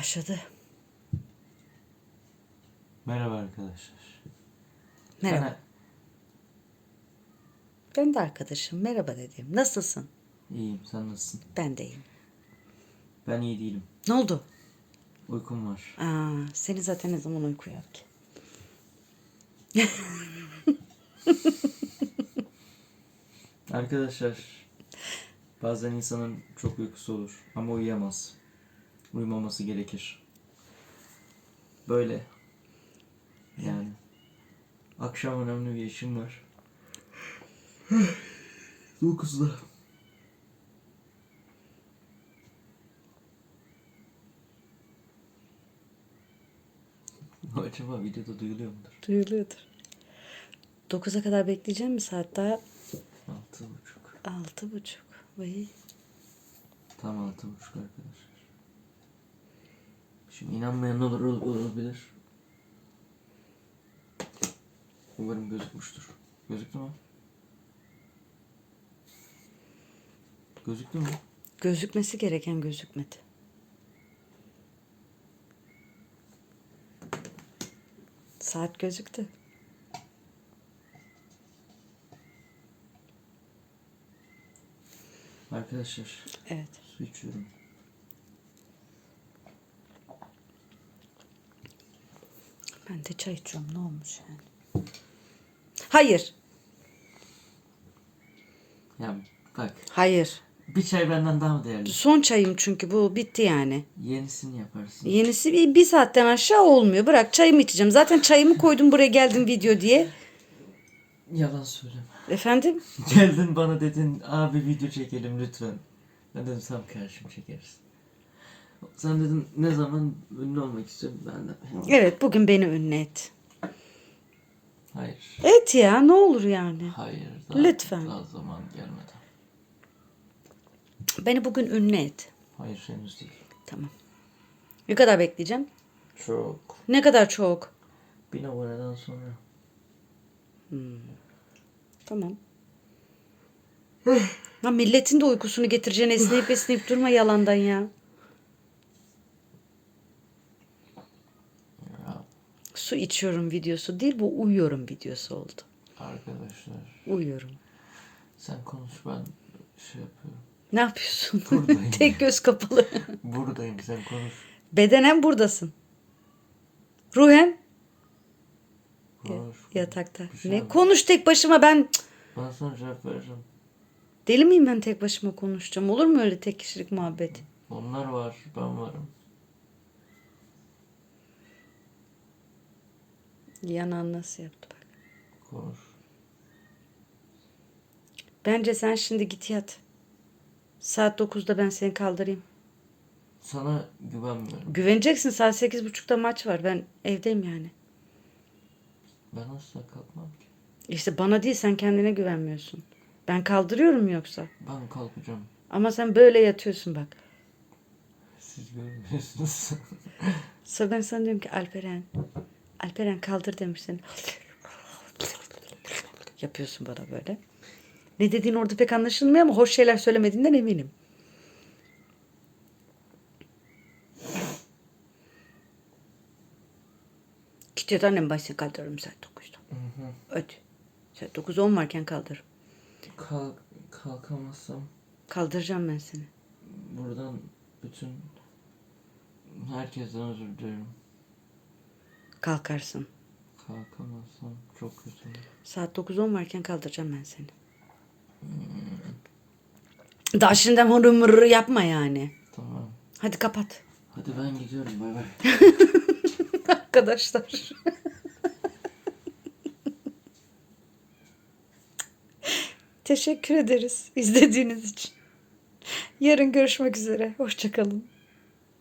Başladı. Merhaba arkadaşlar. Merhaba. Sana- Ben de arkadaşım. Merhaba dedim. Nasılsın? İyiyim, sen nasılsın? Ben de iyiyim. Ben iyi değilim. Ne oldu? Uykum var. Aa, seni zaten ne zaman uyku yok ki? Arkadaşlar, bazen insanın çok uykusu olur ama uyuyamaz. Uyumaması gerekir. Böyle. Yani. Akşam önemli bir işim var. 9'da. Acaba videoda duyuluyor mudur? Duyuluyordur. 9'a kadar bekleyeceğim mi saat daha? Altı buçuk. Altı buçuk. Vay. Tam altı buçuk arkadaşlar. Şimdi inanmayan olur, olabilir. Umarım gözükmüştür. Gözüktü mü? Gözüktü mü? Gözükmesi gereken gözükmedi. Saat gözüktü. Arkadaşlar Evet. su içiyorum. Ben de çay içiyorum. Ne olmuş yani? Hayır. Ya bak Hayır. bir çay benden daha mı değerli? Son çayım çünkü bu bitti yani. Yenisini yaparsın. Yenisi bir, bir saatten aşağı olmuyor. Bırak çayımı içeceğim. Zaten çayımı koydum buraya geldim video diye. Yalan söyleme. Efendim? Geldin bana dedin abi video çekelim lütfen. Ben dedim tamam kardeşim çekeriz. Sen dedin ne zaman ünlü olmak istiyorum ben de. Evet bugün beni ünlü et. Hayır. Et ya ne olur yani. Hayır. Daha, Lütfen. Daha zaman gelmedi. Beni bugün ünlü et. Hayır henüz değil. Tamam. Ne kadar bekleyeceğim? Çok. Ne kadar çok? Bin aboneden sonra. Tamam. Ha milletin de uykusunu getireceğine esneyip esneyip durma yalandan ya. Ya Su içiyorum videosu değil bu uyuyorum videosu oldu. arkadaşlar Uyuyorum. sen konuş ben şey yapıyorum. Ne yapıyorsun? Buradayım. Tek göz kapalı. Buradayım sen konuş. Bedenen buradasın. Ruhen Konuş. yatakta. Şey ne? yok. Konuş tek başıma ben Ben sana cevap vereceğim. deli miyim ben tek başıma konuşacağım? Olur mu öyle tek kişilik muhabbet? Onlar var ben varım. Yanan nasıl yaptı bak. Konuş. Bence sen şimdi git yat. Saat 9'da ben seni kaldırayım. Sana güvenmiyorum. Güveneceksin saat 8.30'da maç var. Ben evdeyim yani. Ben asla kalkmam ki. İşte bana değil sen kendine güvenmiyorsun. Ben kaldırıyorum yoksa. Ben kalkacağım. Ama sen böyle yatıyorsun bak. Siz görmüyorsunuz. Sonra ben sana diyorum ki Alperen. Alperen kaldır demişsin. Yapıyorsun bana böyle. Ne dediğin orada pek anlaşılmıyor ama hoş şeyler söylemediğinden eminim. Gidiyor annem seni kaldırırım saat 9'da. Öt. Saat 9 10 varken kaldır. Kalk, kalkamazsam Kaldıracağım ben seni. buradan bütün herkesten özür dilerim. Kalkarsın. Kalkamazsam çok kötü olur. Saat 9-10 varken kaldıracağım ben seni. Daha şimdiden hırı mırı yapma yani. Tamam. Hadi kapat. Hadi ben gidiyorum bay bay. Arkadaşlar. Teşekkür ederiz izlediğiniz için. Yarın görüşmek üzere. Hoşçakalın.